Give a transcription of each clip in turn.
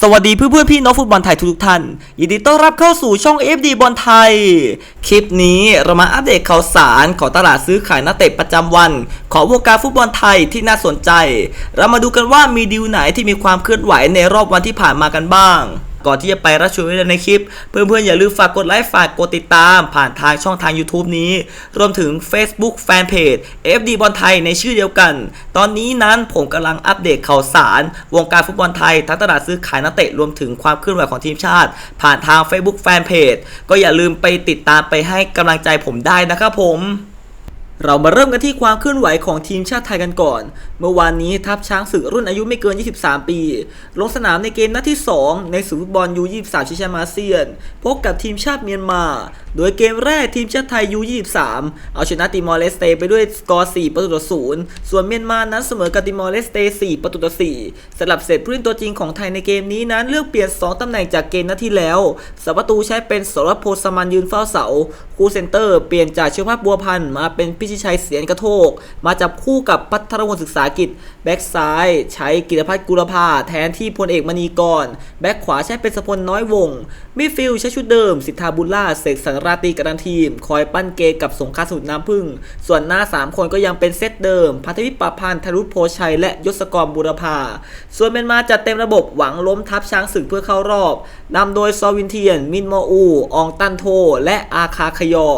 สวัสดีเพื่อนเพื่อนๆพี่น้องฟุตบอลไทยทุกท่าน ยินดีต้อนรับเข้าสู่ช่อง FD บอลไทย คลิปนี้เรามาอัปเดตข่าวสารของตลาดซื้อขายนักเตะประจำวัน ของวงการฟุตบอลไทยที่น่าสนใจ เรามาดูกันว่ามีดีลไหนที่มีความเคลื่อนไหวในรอบวันที่ผ่านมากันบ้าง ก่อนที่จะไปรับชมวิดีโอในคลิป เพื่อนๆอย่าลืมฝากกดไลค์ฝากกดติดตาม ผ่านทางช่องทาง YouTube นี้ รวมถึง Facebook Fanpage FD บอลไทยในชื่อเดียวกัน ตอนนี้นั้นผมกำลังอัปเดตข่าวสาร วงการฟุตบอลไทยทั้งตลาดซื้อขายนักเตะรวมถึงความเคลื่อนไหวของทีมชาติ ผ่านทาง Facebook Fanpage ก็อย่าลืมไปติดตามไปให้กำลังใจผมได้นะครับผม เรามาเริ่มกันที่ความเคลื่อนไหวของทีมชาติไทยกันก่อน เมื่อวานนี้ทัพช้างศึกรุ่นอายุไม่เกิน 23 ปี ลงสนามในเกมนัดที่ 2 ในศึกฟุตบอลยู23ชิงแชมป์อาเซียน พบกับทีมชาติเมียนมา โดยเกมแรกทีมชาติไทยยู23 เอาชนะติมอร์เลสเตไปด้วยสกอร์ 4 ประตูต่อ 0 ส่วนเมียนมานั้นเสมอกับติมอร์เลสเต 4 ประตูต่อ 4สลับเสร็จผู้เล่นตัวจริงของไทยในเกมนี้นั้นเลือกเปลี่ยน 2 ตำแหน่งจากเกมนัดที่แล้วสประตูใช้เป็นสรพลสมันยืนเฝ้าเสา คู่เซนเตอร์เปลี่ยนจากเชื้อภาพบัวพันธ์มาเป็นพิชิชัยเสียนกระโทก มาจับคู่กับพัทรพลศึกษากิจ แบ็กซ้ายใช้กิตพัฒน์กุลภาแทนที่พลเอกมณีกร แบ็กขวาใช้เป็นสพลน้อยวงศ์มิดฟิลด์ใช้ชุดเดิม สิทธาบุญล่าเสกสรรราตรีกับทันทีม คอยปั้นเกกับสงครามสมุทรน้ำพึ่ง ส่วนหน้า 3 คนก็ยังเป็นเซตเดิมพัทวิปปพันธ์ธรุโพชัยและยศกรบุรพา ส่วนเมียนมาจัดเต็มระบบหวังล้มทับช้างศึกเพื่อเข้ารอบนำโดยซอวินเทียน มินโมอู อองตันโท และอาคาขยอ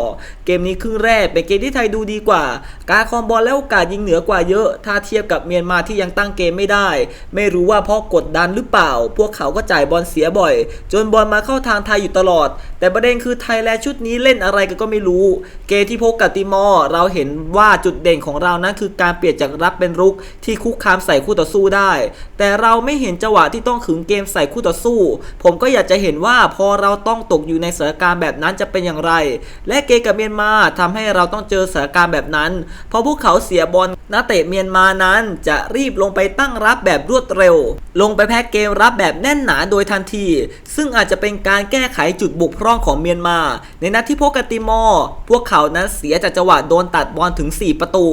เกมนี้ครึ่งแรกเป็นเกมที่ไทยดูดีกว่า การคองบอลและโอกาสยิงเหนือกว่าเยอะ ถ้าเทียบกับเมียนมาที่ยังตั้งเกมไม่ได้ ไม่รู้ว่าเพราะกดดันหรือเปล่า พวกเขาก็จ่ายบอลเสียบ่อย จนบอลมาเข้าทางไทยอยู่ตลอด แต่ประเด็นคือไทยแลนด์ชุดนี้เล่นอะไรกันก็ไม่รู้ เกมที่พบกับติมอร์เราเห็นว่าจุดเด่นของเรานั้นคือการเปลี่ยนจากรับเป็นรุกที่คุกคามใส่คู่ต่อสู้ได้ แต่เราไม่เห็นจังหวะที่ต้องขึงเกมใส่คู่ต่อสู้ ผมก็อยากจะเห็นว่าพอเราต้องตกอยู่ในสถานการณ์แบบนั้นจะเป็นอย่างไร และเกมกับเมียนมาทำให้เราต้องเจอสถานการณ์แบบนั้น เพราะพวกเขาเสียบอลนักเตะเมียนมานั้น จะรีบลงไปตั้งรับแบบรวดเร็ว ลงไปแพ้เกมรับแบบแน่นหนาโดยทันที ซึ่งอาจจะเป็นการแก้ไขจุดบกพร่องของเมียนมา ในนัดที่พบกับติมอร์พวกเขานั้นเสียจากจังหวะโดนตัดบอลถึง 4 ประตู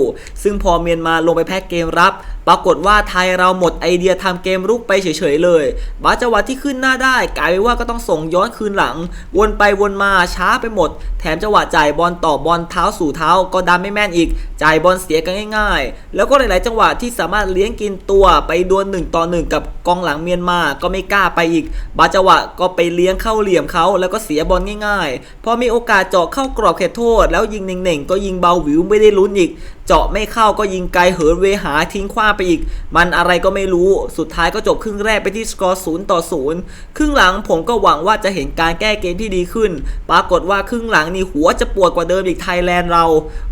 ซึ่งพอเมียนมาลงไปแพ้เกมรับ ปรากฏว่าไทยเราหมดไอเดียทำเกมรุกไปเฉยๆเลยบาจังหวะที่ขึ้นหน้าได้กลายเป็นว่าก็ต้องส่งย้อนคืนหลัง วนไปวนมาช้าไปหมด แถมจังหวะจ่ายบอลต่อบอลเท้าสู่เท้าก็ดันไม่แม่นอีก จ่ายบอลเสียกันง่าย ๆ แล้วก็หลายๆ จังหวะที่สามารถเลี้ยงกินตัวไปดวลหนึ่งต่อหนึ่งกับกองหลังเมียนมาก็ไม่กล้าไปอีก บาจังหวะก็ไปเลี้ยงเข้าเหลี่ยมเขาแล้วก็เสียบอลง่ายๆ พอมีโอกาสเจาะเข้ากรอบเขตโทษ แล้วยิงเน่งๆก็ยิงเบาหวิวไม่ได้ลุ้นอีกเจาะไม่เข้าก็ยิงไกลเหินเวหาทิ้งขว้าไปอีก มันอะไรก็ไม่รู้สุดท้ายก็จบครึ่งแรกไปที่สกอร์ศูนย์ต่อศูนย์ครึ่งหลังผมก็หวังว่าจะเห็นการแก้เกมที่ดีขึ้น ปรากฏว่าครึ่งหลังนี่หัวจะปวดกว่าเดิมอีกไทยแลนด์เรา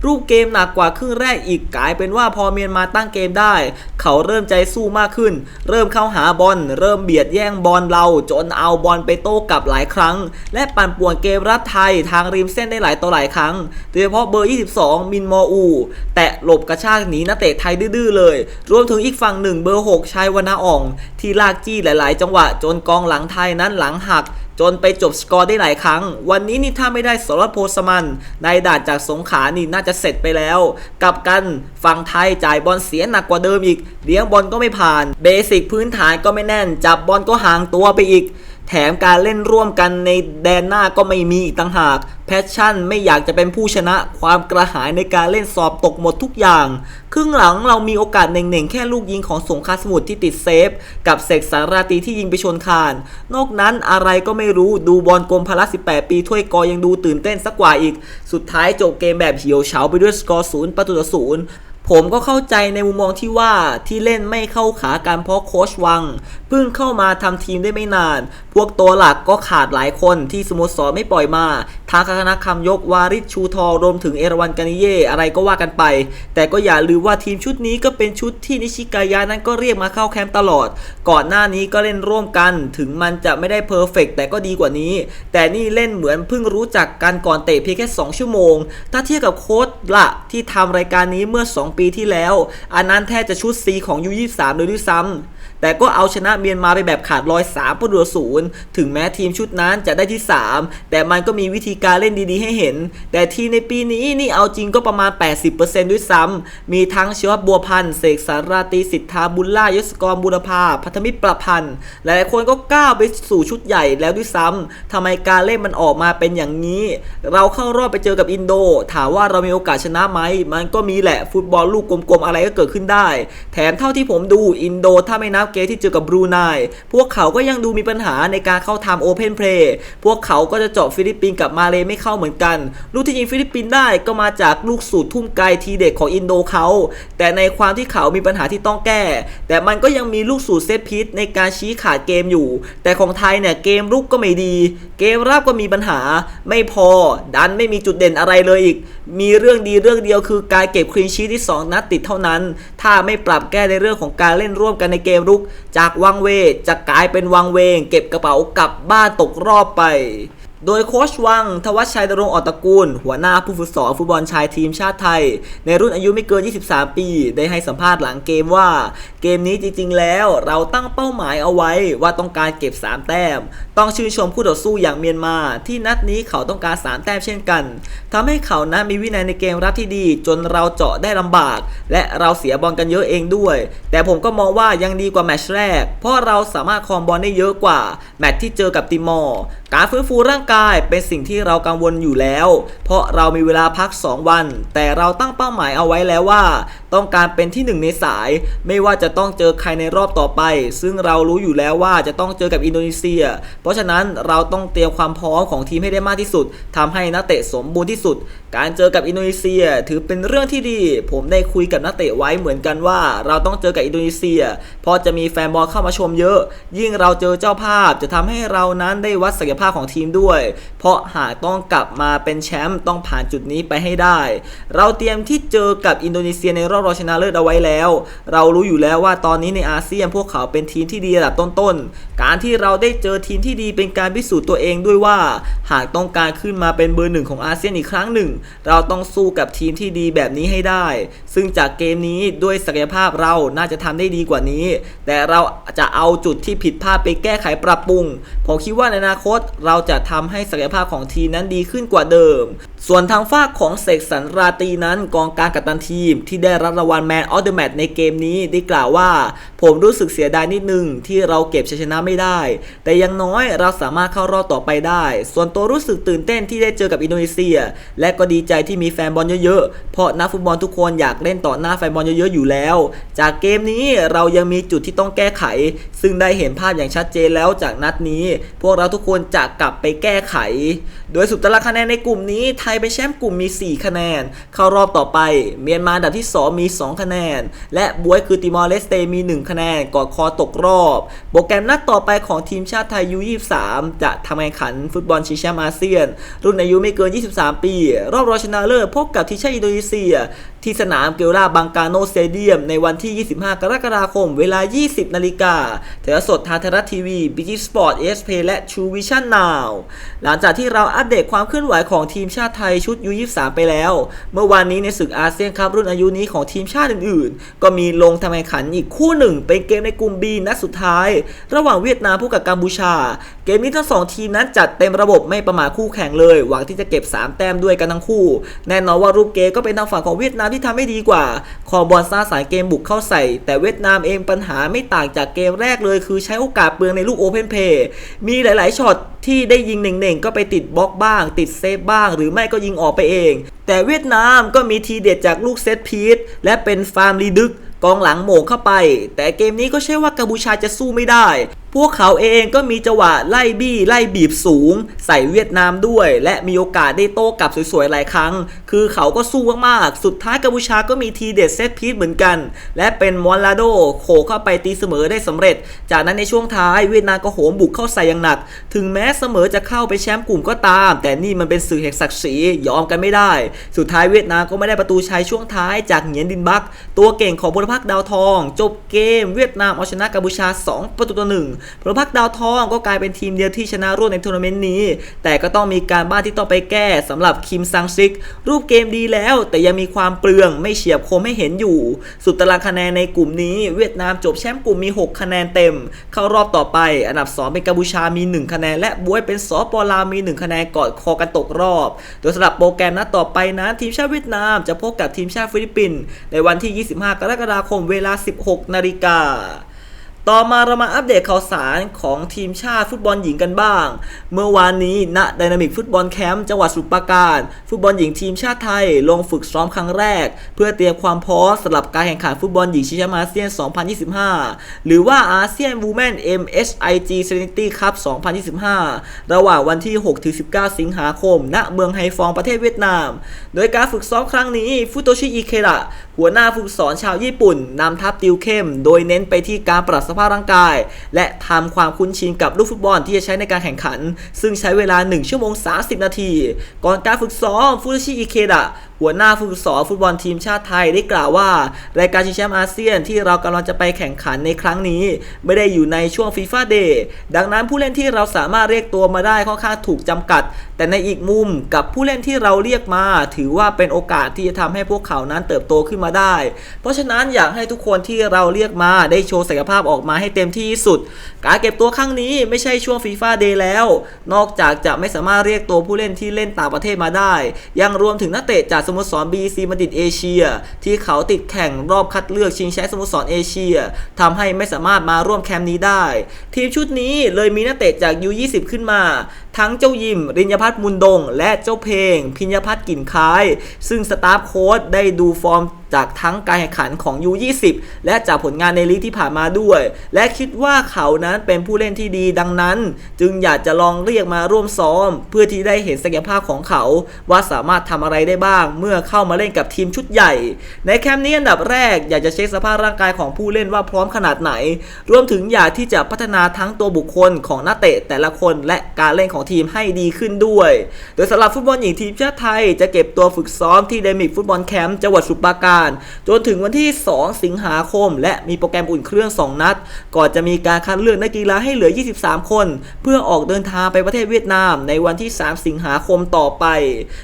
รูปเกมหนักกว่าครึ่งแรกอีกกลายเป็นว่าพอเมียนมาตั้งเกมได้ เขาเริ่มใจสู้มากขึ้น เริ่มเข้าหาบอลเริ่มเบียดแย่งบอลเรา จนเอาบอลไปโต้กลับหลายครั้ง และปั่นป่วนเกมรับไทยทางริมเส้นได้หลายต่อหลายครั้งโดยเฉพาะเบอร์ 22 มินมออู แตะหลบกระชากหนีนักเตะไทยดื้อเลย รวมถึงอีกฝั่งหนึ่งเบอร์ 6ชัยวรรณอ่อง ที่ลากจี้หลาย ๆ จังหวะ จนกองหลังไทยนั้นหลังหัก จนไปจบสกอร์ได้หลายครั้ง วันนี้นี่ถ้าไม่ได้สรพโพสมัน ในด่านจากสงขานี่น่าจะเสร็จไปแล้ว กลับกันฝั่งไทยจ่ายบอลเสียหนักกว่าเดิมอีกเลี้ยงบอลก็ไม่ผ่าน เบสิกพื้นฐานก็ไม่แน่น จับบอลก็ห่างตัวไปอีก แถมการเล่นร่วมกันในแดนหน้าก็ไม่มีอีกต่างหาก แพชชั่นไม่อยากจะเป็นผู้ชนะ ความกระหายในการเล่นสอบตกหมดทุกอย่าง ครึ่งหลังเรามีโอกาสเน่งๆ แค่ลูกยิงของสงขลาสมุทรที่ติดเซฟ กับเสกสาราตีที่ยิงไปชนคาน นอกนั้นอะไรก็ไม่รู้ดูบอลกรมพละ 18 ปีถ้วยกอยังดูตื่นเต้นสักกว่าอีก สุดท้ายจบเกมแบบเหี่ยวเฉาไปด้วยสกอร์ศูนย์ประตูต่อศูนย์ ผมก็เข้าใจในมุมมองที่ว่าที่เล่นไม่เข้าขากันเพราะโค้ชวังเพิ่งเข้ามาทำทีมได้ไม่นาน พวกตัวหลักก็ขาดหลายคนที่สโมสรไม่ปล่อยมา ทางคณะคำยกวาริชชูทอรวมถึงเอราวันกานิเย่อะไรก็ว่ากันไป แต่ก็อย่าลืมว่าทีมชุดนี้ก็เป็นชุดที่นิชิกายะนั้นก็เรียกมาเข้าแคมป์ตลอด ก่อนหน้านี้ก็เล่นร่วมกัน ถึงมันจะไม่ได้เพอร์เฟกแต่ก็ดีกว่านี้ แต่นี่เล่นเหมือนเพิ่งรู้จักกันก่อนเตะเพียงแค่ 2 ชั่วโมง ถ้าเทียบกับโค้ชละที่ทำรายการนี้เมื่อ 2 ปีีที่แล้ว อันนั้นแทบจะชุด C ของ U23 เลยด้วยซ้ำ แต่ก็เอาชนะเมียนมาไปแบบขาดลอย3ประตูศูนย์ถึงแม้ทีมชุดนั้นจะได้ที่ 3 แต่มันก็มีวิธีการเล่นดีๆ ให้เห็น แต่ทีในปีนี้นี่เอาจริงก็ประมาณ 80%ด้วยซ้ำมีทั้งเชีวบัวพันธ์เสกสาราตีสิทธาบุญล่ายศกรบุรพาพัฒมิตรประพันธ์หลายคนก็ก้าวไปสู่ชุดใหญ่แล้วด้วยซ้ำทำไมการเล่นมันออกมาเป็นอย่างนี้ เราเข้ารอบไปเจอกับอินโด ถามว่าเรามีโอกาสชนะไหมมันก็มีแหละฟุตบอลลูกกลมๆอะไรก็เกิดขึ้นได้ แถมเท่าที่ผมดูอินโดถ้าไม่นับเกมที่เจอกับบรูไนพวกเขาก็ยังดูมีปัญหาในการเข้าทำโอเพนเพลย์พวกเขาก็จะเจาะฟิลิปปินส์กับมาเลไม่เข้าเหมือนกัน ลูกที่ยิงฟิลิปปินส์ได้ก็มาจากลูกสูตรทุ่มไกลทีเด็ดของอินโดเขาแต่ในความที่เขามีปัญหาที่ต้องแก้ แต่มันก็ยังมีลูกสูตรเซตพิษในการชี้ขาดเกมอยู่ แต่ของไทยเนี่ยเกมรุกก็ไม่ดี เกมรับก็มีปัญหา ไม่พอ ดันไม่มีจุดเด่นอะไรเลยอีก มีเรื่องดีเรื่องเดียวคือการเก็บคลีนชีทที่ 2 นัดติดเท่านั้น ถ้าไม่ปรับแก้ในเรื่องของการเล่นร่วมกันในเกมรุกจากวังเว จะกลายเป็นวังเวง เก็บกระเป๋ากลับบ้านตกรอบไป โดยโค้ชวัง ทวัชชัยดรงออตระกูล หัวหน้าผู้ฝึกสอนฟุตบอลชายทีมชาติไทย ในรุ่นอายุไม่เกิน 23 ปี ได้ให้สัมภาษณ์หลังเกมว่า เกมนี้จริงๆ แล้วเราตั้งเป้าหมายเอาไว้ว่าต้องการเก็บ 3 แต้ม ต้องชื่นชมคู่ต่อสู้อย่างเมียนมา ที่นัดนี้เขาต้องการ 3 แต้มเช่นกันทำให้เขานั้นมีวินัยในเกมรับที่ดี จนเราเจาะได้ลำบาก และเราเสียบอลกันเยอะเองด้วย แต่ผมก็มองว่ายังดีกว่าแมตช์แรก เพราะเราสามารถครองบอลได้เยอะกว่าแมตช์ที่เจอกับติมอร์ การฟื้นฟูร่างกายเป็นสิ่งที่เรากังวลอยู่แล้ว เพราะเรามีเวลาพัก 2 วัน แต่เราตั้งเป้าหมายเอาไว้แล้วว่า ต้องการเป็นที่หนึ่งในสาย ไม่ว่าจะต้องเจอใครในรอบต่อไป ซึ่งเรารู้อยู่แล้วว่าจะต้องเจอกับอินโดนีเซีย เพราะฉะนั้นเราต้องเตรียมความพร้อมของทีมให้ได้มากที่สุดทำให้นักเตะสมบูรณ์ที่สุด การเจอกับอินโดนีเซียถือเป็นเรื่องที่ดี ผมได้คุยกับนักเตะไว้เหมือนกันว่า เราต้องเจอกับอินโดนีเซียเพราะจะมีแฟนบอลเข้ามาชมเยอะ ยิ่งเราเจอเจ้าภาพจะทำให้เรานั้นได้วัดศักยภาพของทีมด้วย เพราะหากต้องกลับมาเป็นแชมป์ต้องผ่านจุดนี้ไปให้ได้ เราเตรียมที่เจอกับอินโดนีเซียในรอบองชนะเลิศเอาไว้แล้ว เรารู้อยู่แล้วว่าตอนนี้ในอาเซียนพวกเขาเป็นทีมที่ดีระดับต้น การที่เราได้เจอทีมที่ดีเป็นการพิสูจน์ตัวเองด้วยว่า หากต้องการขึ้นมาเป็นเบอร์หนึ่งของอาเซียนอีกครั้งหนึ่ง เราต้องสู้กับทีมที่ดีแบบนี้ให้ได้ ซึ่งจากเกมนี้ด้วยศักยภาพเราน่าจะทำได้ดีกว่านี้ แต่เราจะเอาจุดที่ผิดพลาดไปแก้ไขปรับปรุงผมคิดว่าในอนาคตเราจะทำให้ศักยภาพของทีมนั้นดีขึ้นกว่าเดิม ส่วนทางฝากของเสกสรรราตีนั้นกองการกัปตันทีม ที่ได้รับรางวัลแมนออฟเดอะแมตในเกมนี้ได้กล่าวว่า ผมรู้สึกเสียดายนิดนึงที่เราเก็บชัยชนะไม่ได้ แต่อยังน้อยเราสามารถเข้ารอบต่อไปได้ ส่วนตัวรู้สึกตื่นเต้นที่ได้เจอกับอินโดนีเซีย และก็ดีใจที่มีแฟนบอลเยอะๆ เพราะนักฟุตบอลทุกคนอยากเล่นต่อหน้าแฟนบอลเยอะๆอยู่แล้ว จากเกมนี้เรายังมีจุดที่ต้องแก้ไข ซึ่งได้เห็นภาพอย่างชัดเจนแล้วจากนัดนี้ พวกเราทุกคนจะกลับไปแก้ไข โดยสุดตารางคะแนนในกลุ่มนี้ไทยเป็นแชมป์กลุ่มมี 4 คะแนน เข้ารอบต่อไป เมียนมาอันดับที่ 2 มี 2 คะแนน และบวยคือติมอร์เลสเตมี 1 คะแนนกอดคอตกรอบ โปรแกรมนัดต่อไปของทีมชาติไทยยู23จะทำแข่งขันฟุตบอลชิงแชมป์อาเซียน รุ่นอายุไม่เกิน 23 ปี รอบรองชนะเลิศพบกับทีมชาติอินโดนีเซีย ที่สนามเกลราบังกาโนสเตเดียมในวันที่ 25 กรกฎาคม เวลา 20 นาฬิกาถ่ายทอดสดทางไทยรัฐทีวีบิจิสปอร์ตเอสเพและชูวิชั่นนาวหลังจากที่เราอัปเดตความเคลื่อนไหวของทีมชาติไทยชุด U23 ไปแล้ว เมื่อวานนี้ในศึกอาเซียนคัพรุ่นอายุนี้ของทีมชาติอื่นๆ ก็มีลงทำแข่งขันอีกคู่หนึ่ง เป็นเกมในกลุ่ม B นัดสุดท้าย ระหว่างเวียดนามพบกับกัมพูชา เกมนี้ทั้งสองทีมนั้นจัดเต็มระบบไม่ประมาทคู่แข่งเลย หวังที่จะเก็บ 3 แต้มด้วยกันทั้งคู่ แน่นอนว่ารูปเกมก็เป็นทางฝั่งของเวียดนามที่ทำให้ดีกว่า คอบอลสร้าสายเกมบุกเข้าใส่ แต่เวียดนามเองปัญหาไม่ต่างจากเกมแรกเลย คือใช้โอกาสเปลืองในลูกโอเพนเพย์มีหลาย ๆ ช็อตที่ได้ยิงเน่งๆ ก็ไปติดบล็อกบ้าง ติดเซฟบ้าง หรือไม่ก็ยิงออกไปเอง แต่เวียดนามก็มีทีเด็ดจากลูกเซตพีทและเป็นฟาร์มรีดึกกองหลังโหมงเข้าไป แต่เกมนี้ก็ใช่ว่ากัมพูชาจะสู้ไม่ได้ พวกเขาเองก็มีจังหวะไล่บี้ไล่บีบสูง ใส่เวียดนามด้วย และมีโอกาสได้โต้กลับสวยๆหลายครั้ง คือเขาก็สู้มากๆ สุดท้ายกัมพูชาก็มีทีเด็ดเซตพีทเหมือนกัน และเป็นมอนลาโดโขเข้าไปตีเสมอได้สำเร็จ จากนั้นในช่วงท้ายเวียดนามก็โหมบุกเข้าใส่อย่างหนัก ถึงแม้เสมอจะเข้าไปแชมป์กลุ่มก็ตาม แต่นี่มันเป็นสื่อแห่งศักดิ์ศรียอมกันไม่ได้ สุดท้ายเวียดนามก็ไม่ได้ประตูชัยช่วงท้ายจากเหงียนดินบัก ตัวเก่งของพลพรรคดาวทอง จบเกมเวียดนามเอาชนะกัมพูชา 2 ประตูต่อหนึ่งพลพักดาวทองก็กลายเป็นทีมเดียวที่ชนะรวดในทัวร์นาเมนต์นี้ แต่ก็ต้องมีการบ้านที่ต้องไปแก้สำหรับคิมซังซิก รูปเกมดีแล้ว แต่ยังมีความเปลืองไม่เฉียบคมให้เห็นอยู่ สุดตารางคะแนนในกลุ่มนี้ เวียดนามจบแชมป์กลุ่มมี 6 คะแนนเต็ม เข้ารอบต่อไป อันดับ 2 เป็นกัมพูชามี 1 คะแนน และบวยเป็นสปอลาวมี 1 คะแนนกอดคอกันตกรอบ โดยสำหรับโปรแกรมนัดต่อไปนะทีมชาติเวียดนามจะพบกับทีมชาติฟิลิปปินส์ในวันที่ 25 กรกฎาคมเวลา 16 นาฬิกา ต่อมาเรามาอัปเดตข่าวสารของทีมชาติฟุตบอลหญิงกันบ้าง เมื่อวานนี้ณไดนามิกฟุตบอลแคมป์จังหวัดสุพรปราการ ฟุตบอลหญิงทีมชาติไทย ลงฝึกซ้อมครั้งแรก เพื่อเตรียมความพร้อมสำหรับการแข่งขันฟุตบอลหญิงชิงแชมป์อาเซียน 2025 หรือว่าอาเซียน Women MSIG Serenity Cup 2025 ระหว่างวันที่ 6-19 สิงหาคม ณ เมืองไฮฟองประเทศเวียดนาม โดยการฝึกซ้อมครั้งนี้ฟุโตชิอิเคระ หัวหน้าฝึกสอนชาวญี่ปุ่นนำทัพติวเข้ม โดยเน้นไปที่การปรับสภาพร่างกาย และทำความคุ้นชินกับลูกฟุตบอลที่จะใช้ในการแข่งขัน ซึ่งใช้เวลา 1 ชั่วโมง 30 นาที ก่อนการฝึกซ้อมฟูชิอิเคดะ หัวหน้าผู้ฝึกสอนฟุตบอลทีมชาติไทยได้กล่าวว่า รายการชิงแชมป์อาเซียนที่เรากำลังจะไปแข่งขันในครั้งนี้ ไม่ได้อยู่ในช่วงฟีฟ่าเดย์ดังนั้นผู้เล่นที่เราสามารถเรียกตัวมาได้ค่อนข้างถูกจำกัด แต่ในอีกมุมกับผู้เล่นที่เราเรียกมา ถือว่าเป็นโอกาสที่จะทำให้พวกเขานั้นเติบโตขึ้นมาได้ เพราะฉะนั้นอยากให้ทุกคนที่เราเรียกมาได้โชว์ศักยภาพออกมาให้เต็มที่ที่สุด การเก็บตัวครั้งนี้ไม่ใช่ช่วงฟีฟ่าเดย์แล้ว นอกจากจะไม่สามารถเรียกตัวผู้เล่นที่เล่นต่างประเทศมาได้ ยังรวมถึงนักเตะจากสโมสร BC มาดิดเอเชีย ที่เขาติดแข่งรอบคัดเลือกชิงแชมป์สโมสรเอเชียทำให้ไม่สามารถมาร่วมแคมป์นี้ได้ ทีมชุดนี้เลยมีนักเตะจาก U20 ขึ้นมา ทั้งเจ้ายิม ริญญพัฒน์มุนดง และเจ้าเพลง พิญญพัฒน์กลิ่นค้าย ซึ่งสตาฟโค้ดได้ดูฟอร์ม จากทั้งการแข่งขันของ U20 และจากผลงานในลีกที่ผ่านมาด้วย และคิดว่าเขานั้นเป็นผู้เล่นที่ดีดังนั้น จึงอยากจะลองเรียกมาร่วมซ้อม เพื่อที่ได้เห็นศักยภาพของเขา ว่าสามารถทำอะไรได้บ้าง เมื่อเข้ามาเล่นกับทีมชุดใหญ่ ในแคมป์นี้อันดับแรกอยากจะเช็คสภาพร่างกายของผู้เล่นว่าพร้อมขนาดไหน รวมถึงอยากที่จะพัฒนาทั้งตัวบุคคลของนักเตะแต่ละคนและการเล่นของทีมให้ดีขึ้นด้วย โดยสำหรับฟุตบอลหญิงทีมชาติไทย จะเก็บตัวฝึกซ้อมที่เดมิกฟุตบอลแคมป์จังหวัดสุพรปราการ จนถึงวันที่ 2 สิงหาคม และมีโปรแกรมอุ่นเครื่อง 2 นัด ก่อนจะมีการคัดเลือกนักกีฬาให้เหลือ 23 คน เพื่อออกเดินทางไปประเทศเวียดนาม ในวันที่ 3 สิงหาคมต่อไป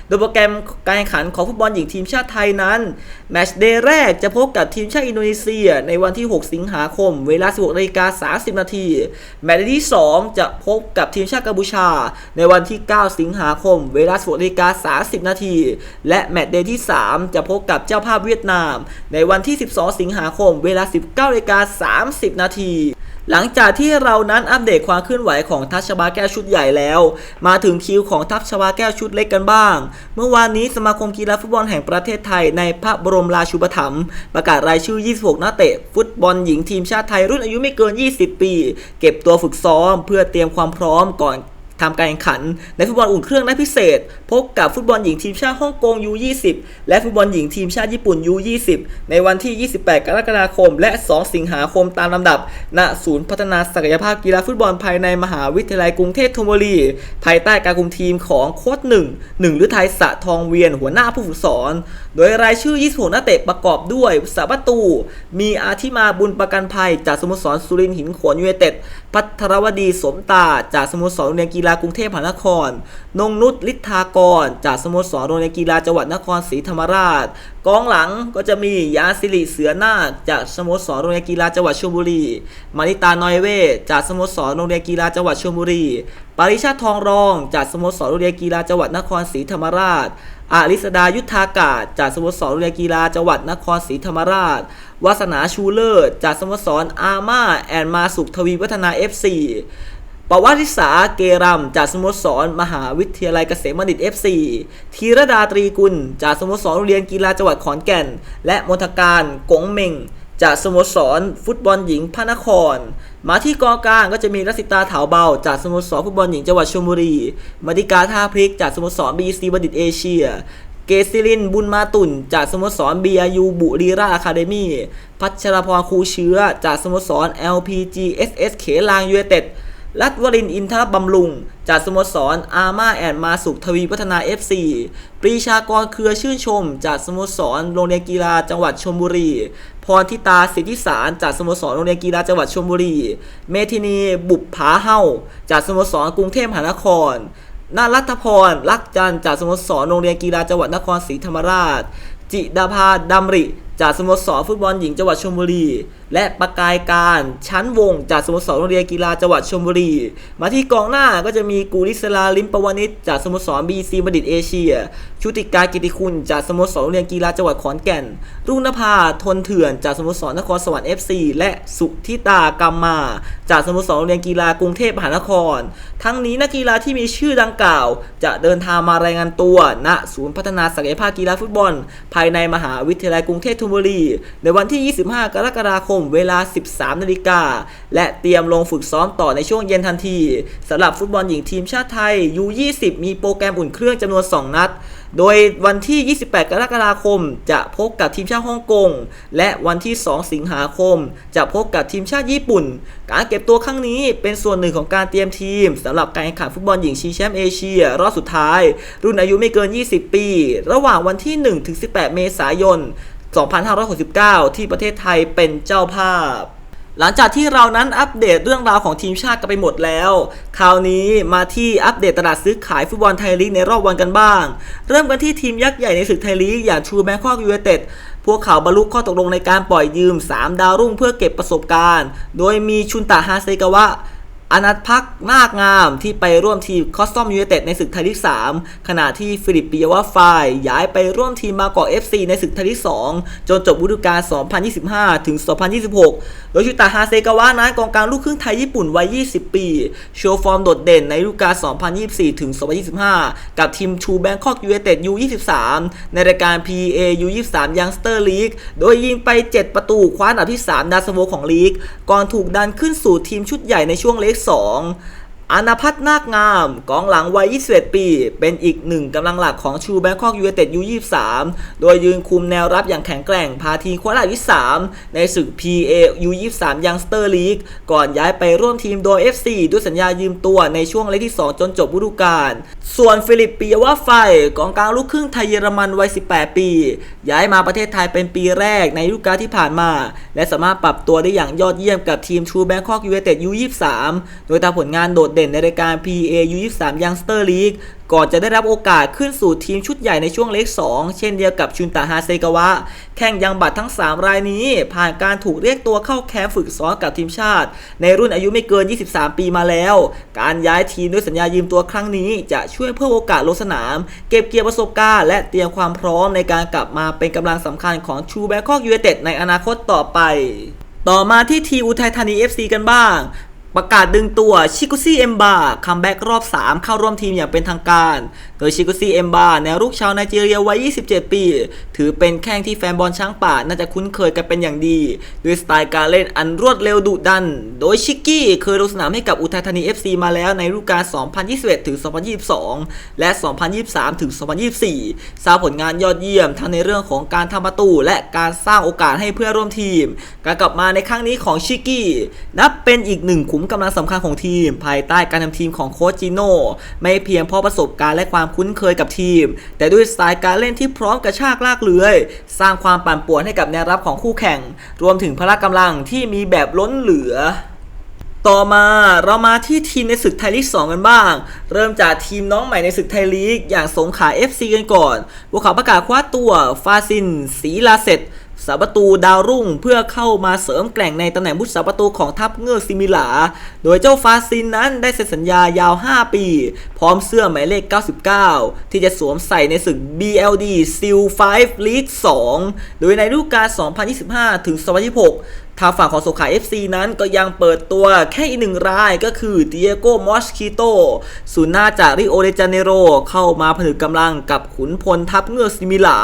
โดยโปรแกรมการแข่งขันของฟุตบอลหญิงทีมชาติไทยนั้นแมตช์เดย์แรกจะพบกับทีมชาติอินโดนีเซีย ในวันที่ 6 สิงหาคม เวลา 16นาฬิกา30 นาทีแมตช์ที่ 2 จะพบกับทีมชาติกัมพูชา ในวันที่ 9 สิงหาคม เวลา16นาฬิกา30 นาที และแมตช์เดย์ที่ 3 จะพบกับเจ้าภาพเวียดนาม ในวันที่ 12 สิงหาคม เวลา 19นาฬิกา30 นาทีหลังจากที่เรานั้นอัปเดตความเคลื่อนไหวของทัพชบาแก้วชุดใหญ่แล้ว มาถึงคิวของทัพชบาแก้วชุดเล็กกันบ้าง เมื่อวานนี้สมาคมกีฬาฟุตบอลแห่งประเทศไทยในพระบรมราชูปถัมภ์ประกาศรายชื่อ 26 นักเตะ ฟุตบอลหญิงทีมชาติไทยรุ่นอายุไม่เกิน 20 ปี เก็บตัวฝึกซ้อมเพื่อเตรียมความพร้อมก่อน ทำการแข่งขันในฟุตบอลอุ่นเครื่องนัดพิเศษ พบกับฟุตบอลหญิงทีมชาติฮ่องกง U20 และฟุตบอลหญิงทีมชาติญี่ปุ่น U20 ในวันที่ 28 กรกฎาคม และ 2 สิงหาคมตามลำดับ ณ ศูนย์พัฒนาศักยภาพกีฬาฟุตบอลภายในมหาวิทยาลัยกรุงเทพธนบุรี ภายใต้การคุมทีมของโค้ชหนึ่งหนึ่งฤทัยสะทองเวียนหัวหน้าผู้ฝึกสอน โดยรายชื่อ 26 นักเตะประกอบด้วยสาประตู มีอาทิมาบุญประกันภัยจากสโมสรสุรินทร์หินโขนยูไนเต็ด พัทรวดีสมตาจากสโมสรโรงเรียนกีฬากรุงเทพมหานคร นงนุชลิทธากร จากสโมสรโรงเรียนกีฬาจังหวัดนครศรีธรรมราช กองหลังก็จะมียาสิริเสือนาคจากสโมสรโรงเรียนกีฬาจังหวัดชลบุรี มานิตานอยเวทจากสโมสรโรงเรียนกีฬาจังหวัดชลบุรี ปริชาติทองรองจากสโมสรโรงเรียนกีฬาจังหวัดนครศรีธรรมราชอาริสดายุทธากาศ จากสโมสรโรงเรียนกีฬาจังหวัดนครศรีธรรมราช วาสนาชูเลิศ จากสโมสรอาม่าแอนมาสุขทวีวัฒนา FC ปวัติสาเกรัมจากสโมสร มหาวิทยาลัยเกษมบัณฑิต FC ธีรดาตรีกุล จากสโมสรโรงเรียนกีฬาจังหวัดขอนแก่น และมนทการกงเมงจากสโมสร ฟุตบอลหญิงพระนคร มาที่กองกลางก็จะมีรัสิตาถาเบา จากสโมสรฟุตบอลหญิงจังหวัดชลบุรีมาดิกาท่าพริกจากสโมสรบีซีบัณฑิตเอเชียเกซิลินบุญมาตุนจากสโมสร BRU บุรีราอะคาเดมี่พัชรพรคูเชื้อ จากสโมสร LPGSS เขลางยูไนเต็ด รัตวรินอินทบำรุง จากสโมสรอาร์มาแอนมาสุขทวีพัฒนา FC ปรีชากรเครือชื่นชม จากสโมสรโรงเรียนกีฬาจังหวัดชลบุรี พรทิตาสิทธิสาร จากสโมสรโรงเรียนกีฬาจังหวัดชลบุรี เมธินีบุปผาเฮาจากสโมสรกรุงเทพมหานครนารัตพรลักจันจากสโมสรโรงเรียนกีฬาจังหวัดนครศรีธรรมราช จิดาภาดำริ จากสโมสรฟุตบอลหญิงจังหวัดชลบุรี และประกายการชั้นวง จากสโมสรโรงเรียนกีฬาจังหวัดชลบุรี มาที่กองหน้าก็จะมีกูริสลาลิมปวานิชจากสโมสรบีซีบัณฑิตเอเชีย ชุติกากิติคุณ จากสโมสรโรงเรียนกีฬาจังหวัดขอนแก่น รุ่งนภาทนเถื่อน จากสโมสรนครสวรรค์ FC และสุธิตากรรมมา จากสโมสรโรงเรียนกีฬากรุงเทพมหานคร ทั้งนี้นักกีฬาที่มีชื่อดังกล่าว จะเดินทางมารายงานตัวณศูนย์พัฒนาศักยภาพกีฬาฟุตบอล ภายในมหาวิทยาลัยกรุงเทพธนบุรี ในวันที่ 25 กรกฎาคมเวลา 13 นาฬิกา และเตรียมลงฝึกซ้อมต่อในช่วงเย็นทันทีสำหรับฟุตบอลหญิงทีมชาติไทย U20 มีโปรแกรมอุ่นเครื่องจำนวน 2 นัด โดยวันที่ 28 กรกฎาคม จะพบกับทีมชาติฮ่องกง และวันที่ 2 สิงหาคม จะพบกับทีมชาติญี่ปุ่น การเก็บตัวครั้งนี้เป็นส่วนหนึ่งของการเตรียมทีมสำหรับการแข่งขันฟุตบอลหญิงชิงแชมป์เอเชียรอบสุดท้าย รุ่นอายุไม่เกิน 20 ปี ระหว่างวันที่ 1-18 เมษายน 2569 ที่ประเทศไทยเป็นเจ้าภาพ หลังจากที่เรานั้นอัปเดตเรื่องราวของทีมชาติกันไปหมดแล้ว คราวนี้มาที่อัปเดตตลาดซื้อขายฟุตบอลไทยลีกในรอบวันกันบ้าง เริ่มกันที่ทีมยักษ์ใหญ่ในศึกไทยลีกอย่างชูแบงคอกยูไนเต็ดพวกเขาบรรลุข้อตกลงในการปล่อยยืม 3 ดาวรุ่งเพื่อเก็บประสบการณ์ โดยมีชุนตะฮาเซกาวะ อนัทพักนาคงามที่ไปร่วมทีมคอสตอมยูไนเต็ดในศึกไทยลีก 3 ขณะที่ฟิลิปปิยวาฟายย้ายไปร่วมทีมบางกอก FC ในศึกไทยลีก 2 จนจบฤดูกาล 2025 ถึง 2026 โดยชุตาฮาเซกาวะนั้นกองกลางลูกครึ่งไทยญี่ปุ่นวัย 20 ปี โชว์ฟอร์มโดดเด่นในฤดูกาล 2024 ถึง 2025 กับทีมชูแบงคอกยูไนเต็ด U23 ในรายการ PA U23 Youngster League โดยยิงไป 7 ประตูคว้าอันดับที่ 3 ดาวซันโวของลีก ก่อนถูกดันขึ้นสู่ทีมชุดใหญ่ในช่วงเล็ก2 อนาพัฒนาคงาม กองหลังวัย 21 ปี เป็นอีกหนึ่งกำลังหลักของชูแบงคอกยูไนเต็ดยู23โดยยืนคุมแนวรับอย่างแข็งแกร่ง พาทีมคว้าอันดับ3ในศึก PA U23 Youngster League ก่อนย้ายไปร่วมทีมโดย FC ด้วยสัญญายืมตัวในช่วงเลกที่ 2 จนจบฤดูกาล ส่วนฟิลิปปิยวาไฟ กองกลางลูกครึ่งไทยเยอรมันวัย 18 ปี ย้ายมาประเทศไทยเป็นปีแรกในฤดูกาลที่ผ่านมา และสามารถปรับตัวได้อย่างยอดเยี่ยมกับทีมชูแบงคอกยูไนเต็ด U23 โดยทำผลงานโดดเด่นในรายการ PA U23 Youngster League ก่อนจะได้รับโอกาสขึ้นสู่ทีมชุดใหญ่ในช่วงเล็ก 2 เช่นเดียวกับชุนตาฮาเซกาวะ แข่งยังบัตรทั้ง 3 รายนี้ ผ่านการถูกเรียกตัวเข้าแคมป์ฝึกซ้อมกับทีมชาติ ในรุ่นอายุไม่เกิน 23 ปีมาแล้ว การย้ายทีมด้วยสัญญายืมตัวครั้งนี้ จะช่วยเพิ่มโอกาสลงสนาม เก็บเกี่ยวประสบการณ์และเตรียมความพร้อมในการกลับมาเป็นกำลังสำคัญของชูแบงคอกยูไนเต็ดในอนาคตต่อไปต่อมาที่ทีอุทัยธานี FC กันบ้าง ประกาศดึงตัวชิกุซี่เอมบาคัมแบ็กรอบ 3 เข้าร่วมทีมอย่างเป็นทางการโดยชิกุซี่เอมบาแนวรุกชาวไนจีเรียวัย 27 ปี ถือเป็นแข้งที่แฟนบอลช้างป่าน่าจะคุ้นเคยกันเป็นอย่างดี ด้วยสไตล์การเล่นอันรวดเร็วดุดัน โดยชิกกี้เคยลงสนามให้กับอุทัยธานี FC มาแล้วในฤดูกาล 2021 ถึง 2022 และ 2023 ถึง 2024 สร้างผลงานยอดเยี่ยมทั้งในเรื่องของการทำประตู และการสร้างโอกาสให้เพื่อนร่วมทีม การกลับมาในครั้งนี้ของชิกกี้นับเป็นอีกหนึ่งขุมกำลังสำคัญของทีม ภายใต้การทำทีมของโค้ชจิโน่ไม่เพียงเพราะประสบการณ์และความคุ้นเคยกับทีม แต่ด้วยสไตล์การเล่นที่พร้อมกระชากลากเลื้อย สร้างความปั่นป่วนให้กับแนวรับของคู่แข่ง รวมถึงพละกำลังที่มีแบบล้นเหลือต่อมาเรามาที่ทีมในศึกไทยลีก 2 กันบ้าง เริ่มจากทีมน้องใหม่ในศึกไทยลีก อย่างสงขลา FC กันก่อน พวกเขาประกาศคว้าตัว ฟาซินศรีลาเซต สาประตูดาวรุ่งเพื่อเข้ามาเสริมแกร่งในตำแหน่งผู้สาประตูของทัพเงือกซิมิลา โดยเจ้าฟาซินนั้นได้เซ็นสัญญายาว 5 ปี พร้อมเสื้อหมายเลข 99 ที่จะสวมใส่ในศึก BLD Seal 5 League 2 โดยในฤดูกาล 2025 ถึง 2026 ทางฝั่งของสงขลา FC นั้นก็ยังเปิดตัวแค่อีกหนึ่งรายก็คือเดียโกมอสคิโตศูนย์หน้าจากริโอเดจาเนโรเข้ามาผนึกกำลังกับขุนพลทัพเงือกซิมิลา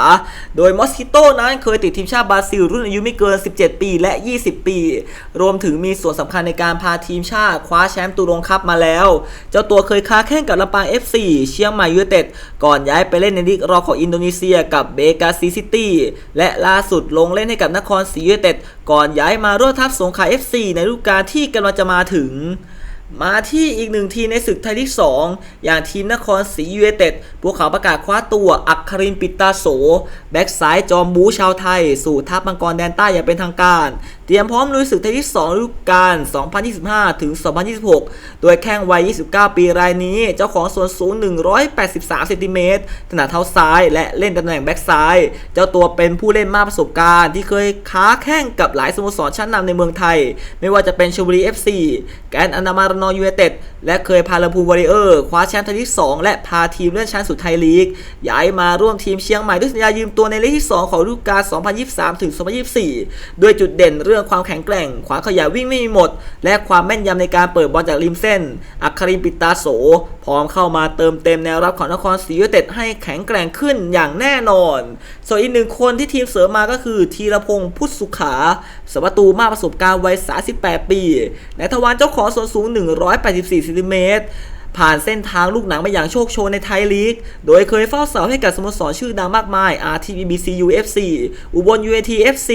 โดยมอสคิโตนั้นเคยติดทีมชาติบราซิลรุ่นอายุไม่เกิน 17 ปีและ 20 ปี รวมถึงมีส่วนสำคัญในการพาทีมชาติคว้าแชมป์ตูรงคัพมาแล้ว เจ้าตัวเคยค้าแข่งกับลำปาง FC เชียงใหม่ยูเต็ดก่อนย้ายไปเล่นในลีกรอของอินโดนีเซียกับเบกาซีซิตี้และล่าสุดลงเล่นให้กับนครศรียูเต็ดก่อนย้ายมาร่วมทัพสงขลา FC ในฤดูกาลที่กำลังจะมาถึง มาที่อีกหนึ่งทีในศึกไทยลีก2 อย่างทีมนครศรียูเนเต็ดพวกเขาประกาศคว้าตัวอัครินปิตาโส แบ็กซ้ายจอมบูชาวไทย สู่ทัพมังกรแดนใต้อย่างเป็นทางการเตรียมพร้อมลุยศึกไทยลีก2ฤดูกาล 2025 ถึง 2026 โดยแข้งวัย 29 ปีรายนี้ เจ้าของส่วนสูง 183 เซนติเมตร ถนัดเท้าซ้ายและเล่นตำแหน่งแบ็กซ้าย เจ้าตัวเป็นผู้เล่นมากประสบการณ์ ที่เคยค้าแข่งกับหลายสโมสรชั้นนำในเมืองไทย ไม่ว่าจะเป็นชลบุรี FC แกนอนามารนอยูไนเต็ด และเคยพาลำพูนวอริเออร์ คว้าแชมป์ไทยลีก2และพาทีมเลื่อนชั้นสู่ไทยลีก ย้ายมาร่วมทีมเชียงใหม่ด้วยสัญญายืมตัวในเลขที่ 2 ของฤดูกาล 2023 ถึง 2024 ด้วยจุดเด่นเรื่องื่องความแข็งแกร่ง ขวาขยายวิ่งไม่มีหมด และความแม่นยำในการเปิดบอลจากริมเส้น อัครินปิตาโส พร้อมเข้ามาเติมเต็มแนวรับของนครศรียูเต็ดให้แข็งแกร่งขึ้นอย่างแน่นอน ส่วนอีกหนึ่งคนที่ทีมเสริมมาก็คือธีรพงศ์พุทธสุขาสประตูมากประสบการณ์วัย 38 ปีและทวารเจ้าของส่วนสูง 184ซนติเมตร ผ่านเส้นทางลูกหนังมาอย่างโชคโชนในไทยลีก โดยเคยเฝ้าเสาให้กับสโมสรชื่อดังมากมาย RTBCU FC อุบล UAT FC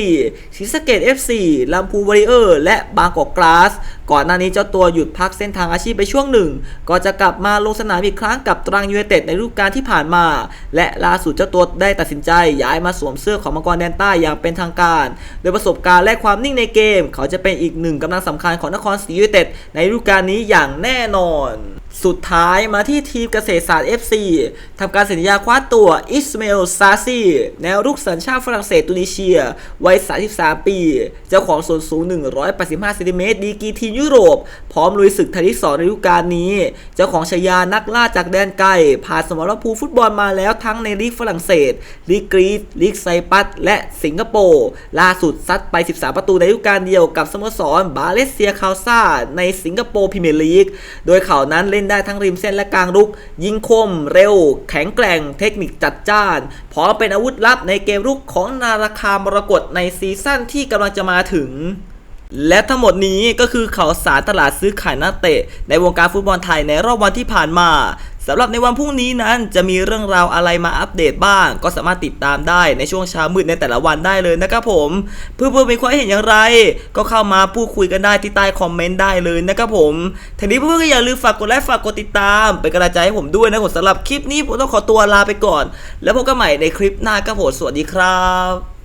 ศรีสะเกด FC ลำพูนวอริเออร์ และบางกอกกลาส ก่อนหน้านี้เจ้าตัวหยุดพักเส้นทางอาชีพไปช่วงหนึ่ง ก็จะกลับมาลงสนามอีกครั้งกับตรังยูไนเต็ดในฤดูกาลที่ผ่านมา และล่าสุดเจ้าตัวได้ตัดสินใจย้ายมาสวมเสื้อของมังกรแดนใต้อย่างเป็นทางการ โดยประสบการณ์และความนิ่งในเกม เขาจะเป็นอีกหนึ่งกำลังสำคัญของนครศรียูไนเต็ดในฤดูกาลนี้อย่างแน่นอนสุดท้ายมาที่ทีมเกษตรศาสตร์ FC ทำการสัญญาคว้าตัวอิสมาเอลซาซีแนวรุกสัญชาติฝรั่งเศสตุนิเชีย วัย 33 ปี เจ้าของส่วนสูง 185เซนติเมตรดีกีทีมยุโรป พร้อมลุยศึกไทยลีก2ในฤดูกาลนี้ เจ้าของฉายานักล่าจากแดนไกลผ่านสมรภูมิฟุตบอลมาแล้วทั้งในลีกฝรั่งเศส ลีกกรีซลีกไซปัส และสิงคโปร์ล่าสุดซัดไป 13 ประตูในฤดูกาลเดียวกับสโมสรบาเลเซียคาซาในสิงคโปร์พรีเมียร์ลีกโดยเขานั้นเล่นได้ทั้งริมเส้นและกลางรุก ยิงคมเร็ว แข็งแกร่ง เทคนิคจัดจ้านพร้อมเป็นอาวุธลับในเกมรุกของนาราคามรกตในซีซั่นที่กำลังจะมาถึงและทั้งหมดนี้ก็คือข่าวสารตลาดซื้อขายนักเตะ ในวงการฟุตบอลไทยในรอบวันที่ผ่านมา สำหรับในวันพรุ่งนี้นั้นจะมีเรื่องราวอะไรมาอัปเดตบ้าง ก็สามารถติดตามได้ในช่วงเช้ามืดในแต่ละวันได้เลยนะครับผมเพื่อนๆมีความเห็นอย่างไร ก็เข้ามาพูดคุยกันได้ที่ใต้คอมเมนต์ได้เลยนะครับผมทีนี้เพื่อนๆก็อย่าลืมฝากกดไลค์ฝากกดติดตามเป็นกำลังใจให้ผมด้วยนะผมสำหรับคลิปนี้ผมต้องขอตัวลาไปก่อน แล้วพบกันใหม่ในคลิปหน้าครับผมสวัสดีครับ